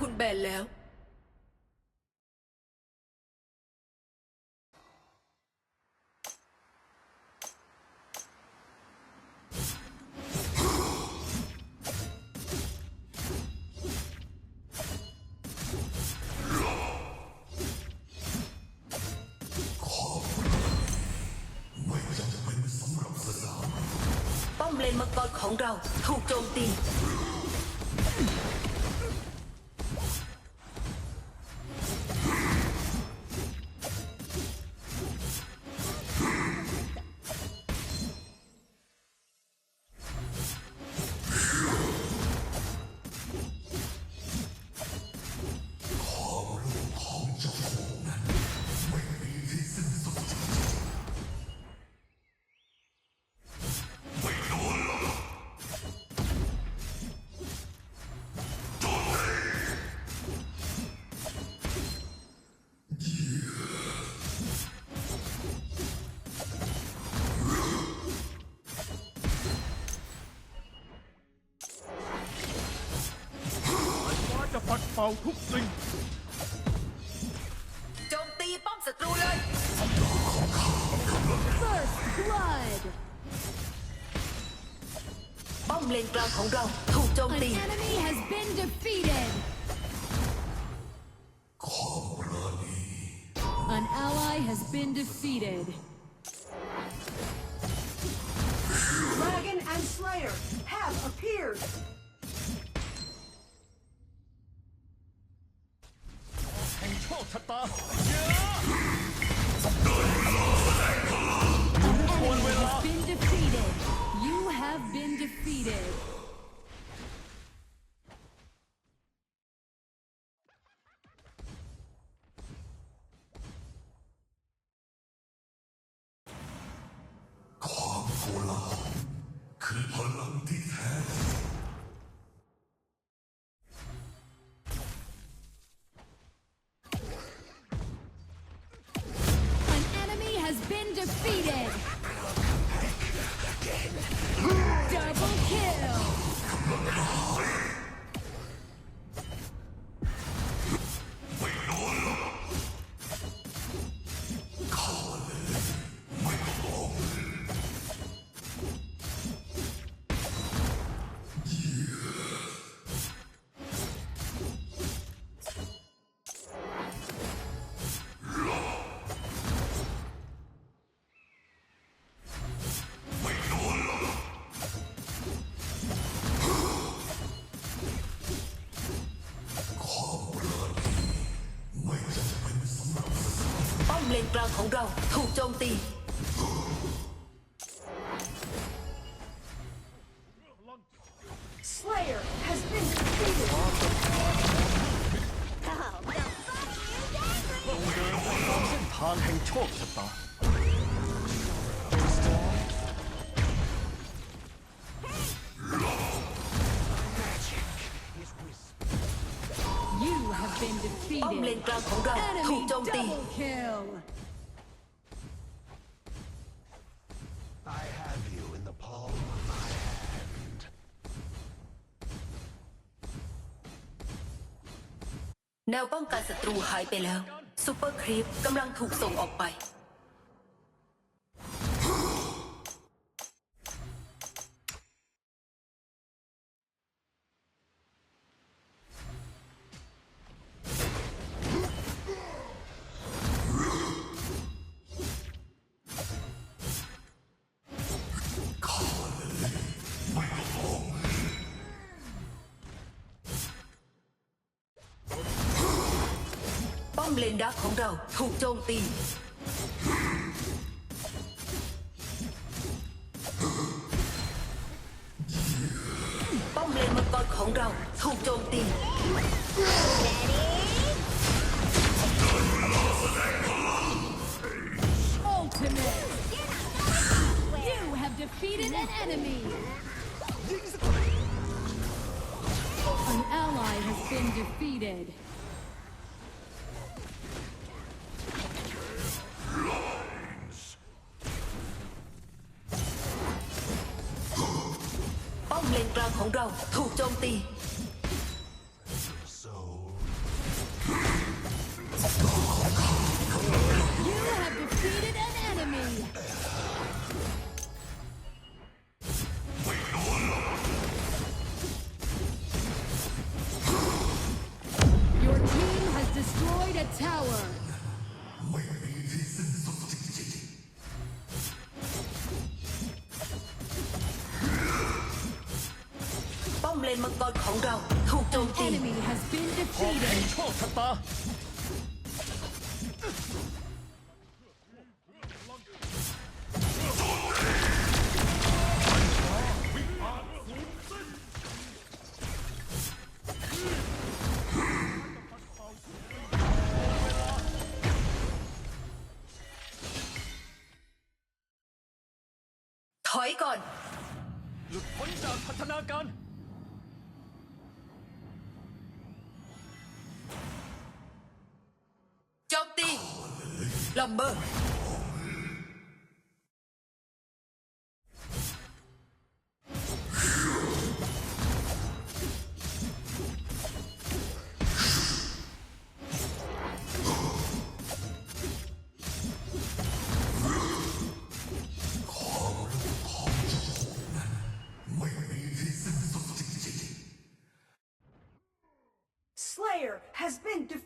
คุณแบนแล้ว ไม่จำเป็นสำหรับสนามป้อมเลนมังกรของเราถูกโจมตี เป่าทุกสิ่ง โจมตีป้อมศัตรูเลย First blood. ป้อมเลนกลางของเราถูกโจม An ตี enemy has been defeated. ของราณี An ally has been defeated. Defeated. กลางของเราถูกโจมตี Slayer has been defeated. เส้นทางแห่งโชคชะตา You have been ป้อมเลน defeated. กลางของเราถูก Enemy โจมตี แนวป้องกันศัตรูหายไปแล้วซูเปอร์ครีปกำลังถูกส่งออกไป ป้อมเลนดักของเราถูกโจมตี ป้อมเลนมังกรของเราถูกโจมตี Ultimate. You have defeated an enemy. An ally has been defeated. กลางของเราถูกโจมตี You have defeated an enemy. Your team has destroyed a tower. คชะตาถอยก่อน หลุดพ้นจากพัฒนาการ lumber. Slayer has been defeated.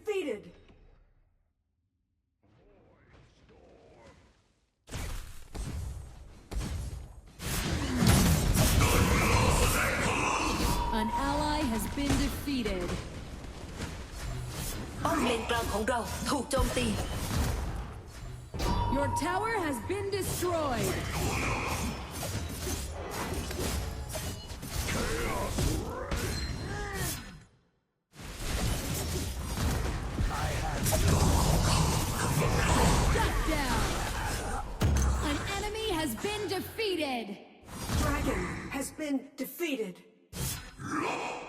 เราถูกโจมตี Your tower has been destroyed. Shut down. An enemy has been defeated. Dragon has been defeated. "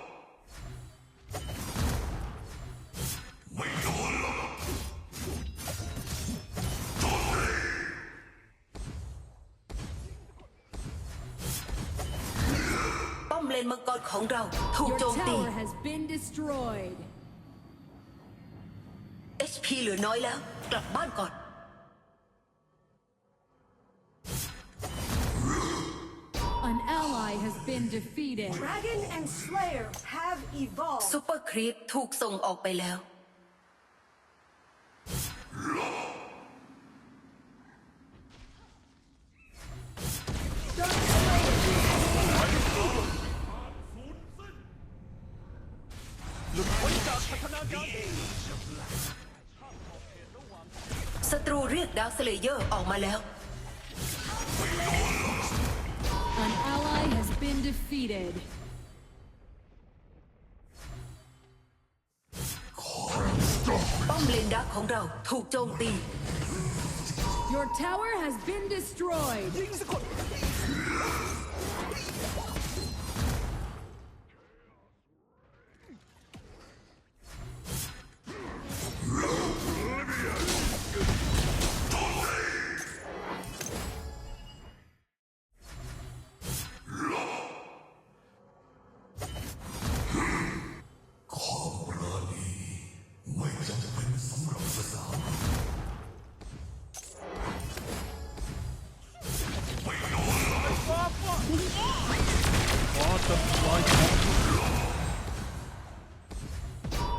นมังกรของเราถูก Your โจมตี tower has been destroyed. HP เหลือน้อยแล้ว กลับบ้านก่อน An ally has been defeated. Dragon and Slayer have evolved. ซูเปอร์ครีปถูกส่งออกไปแล้ว เรียกดาวสเลเยอร์ออกมาแล้ว An ally has been defeated. ป้อมเลนดักของเราถูกโจมตี Your tower has been destroyed. "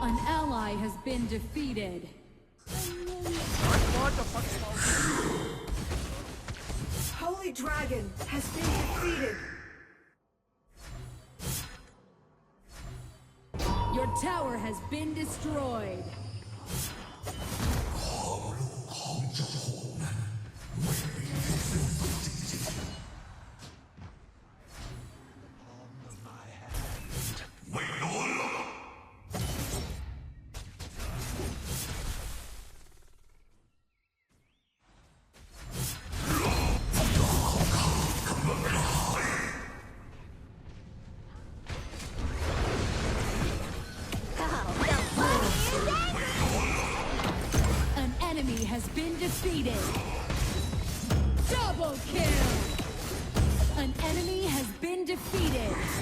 An ally has been defeated. Holy Dragon has been defeated. Your tower has been destroyed. Defeated.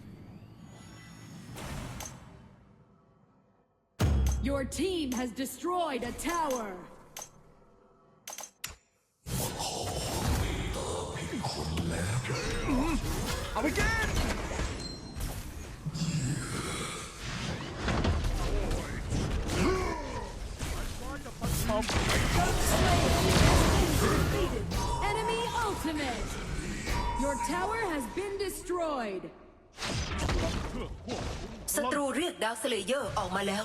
Your team has destroyed a tower. เอาไปกิน Enemy ultimate. Your tower has been destroyed. ศัตรูเรียกดาวสเลเยอร์ออกมาแล้ว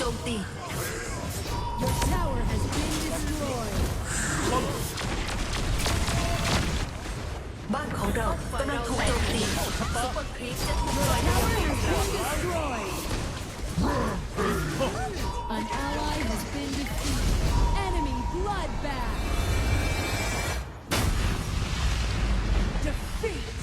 Your tower has been destroyed. บ้านของเรากำลังถูกโจมตี ซุปเปอร์ครีสจะถูกลอย Tower has been destroyed An ally has been defeated. Enemy bloodbath. Defeat.